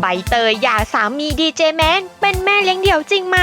ใบเตยหย่าสามีดีเจแมนเป็นแม่เลี้ยงเดี่ยวจริงไหม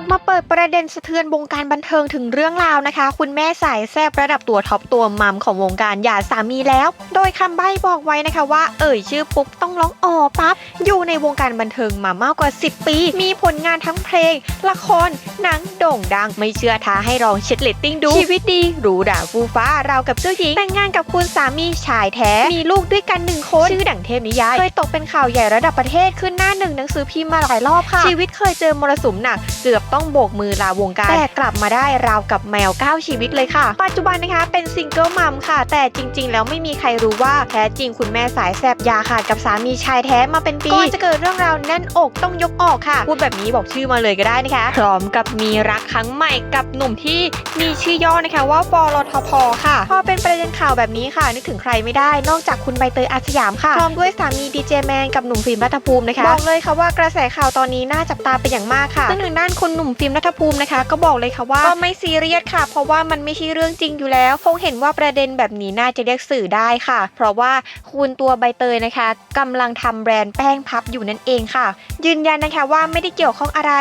ออกมาเปิดประเด็นสะเทือนวงการบันเทิงถึงเรื่องราวนะคะ คุณแม่สายแซบระดับตัวท็อปตัวมัมของวงการหย่าสามีแล้ว โดยคำใบ้บอกไว้นะคะว่า เอ่ยชื่อปุ๊บต้องร้องอ๋อปั๊บ อยู่ในวงการบันเทิงมามากกว่า 10 ปี มีผลงานทั้งเพลง ละคร หนังโด่งดัง ไม่เชื่อท้าให้ลองเช็ดเลตติ้งดู ชีวิตดีหรูหราฟูฟ้าราวกับเจ้าหญิง แต่งงานกับคุณสามีชายแท้ มีลูกด้วยกันหนึ่งคน ชื่อดั่งเทพนิยาย เคยตกเป็นข่าวใหญ่ระดับประเทศขึ้นหน้าหนึ่งหนังสือพิมพ์มาหลายรอบค่ะ ชีวิตเคยเจอมรสุมหนักเกือบต้องโบกมือลาวงการ แต่กลับมาได้ราวกับแมว9ชีวิตเลยค่ะ ปัจจุบันนะคะเป็นซิงเกิลมัมค่ะ แต่จริง ๆ แล้วไม่มีใครรู้ว่าแท้จริงคุณแม่สายแสบยาขาดกับสามีชายแท้มาเป็นปีก่อนจะเกิดเรื่องราวแน่นอกต้องยกออกค่ะ พูดแบบนี้บอกชื่อมาเลยก็ได้นะคะ พร้อมกับมีรักครั้งใหม่กับหนุ่มที่มีชื่อย่อนะคะว่าฟอรทพค่ะ พอเป็นประเด็นข่าวแบบนี้ค่ะ นึกถึงใครไม่ได้ นอกจากคุณใบเตยอาสยามค่ะ พร้อมด้วยสามีดีเจแมนกับหนุ่มฟิล์มรัฐภูมินะคะ บอกเลยค่ะว่ากระแสข่าวตอนนี้น่าจับตาเป็นอย่างมากค่ะซึ่งทางด้านคุณหนุ่มฟิล์มรัฐภูมินะคะ ก็บอกเลยค่ะว่าก็ไม่ซีเรียสค่ะ เพราะว่ามันไม่ใช่เรื่องจริงอยู่แล้วคงเห็นว่าประเด็นแบบนี้น่าจะเรียกสื่อได้ค่ะ เพราะว่าคุณตัวใบเตยนะคะกำลังทำแบรนด์แป้งพับอยู่นั่นเองค่ะ ยืนยันนะคะว่าไม่ได้เกี่ยวข้องอะไร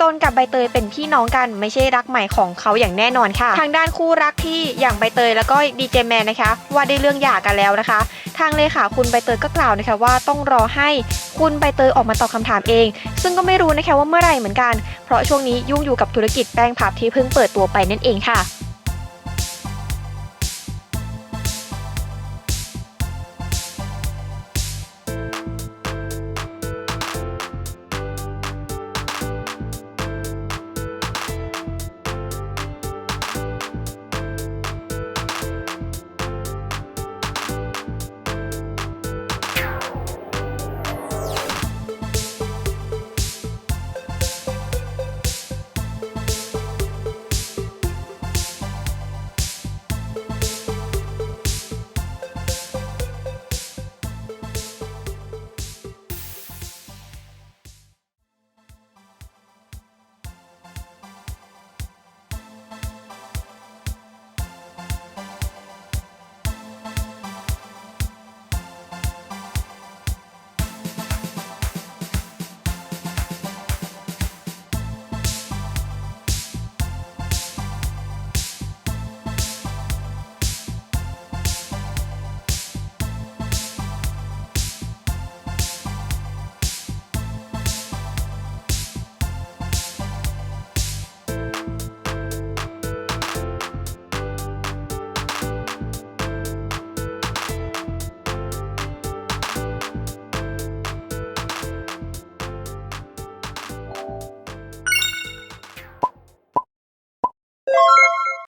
ตนกับใบเตยเป็นพี่น้องกันไม่ใช่รักใหม่ของเขาอย่างแน่นอนค่ะ ทางด้านคู่รักที่อย่างใบเตยแล้วก็ดีเจแมนนะคะ ว่าได้เรื่องหย่ากันแล้วนะคะ ทางเลขาคุณใบเตยก็กล่าวนะคะว่าต้องรอให้คุณใบเตยออกมาตอบคำถามเอง ซึ่งก็ไม่รู้นะคะว่าเมื่อไหร่เหมือนกัน เพราะช่วงนี้ยุ่งอยู่กับธุรกิจแป้งพับที่เพิ่งเปิดตัวไปนั่นเองค่ะ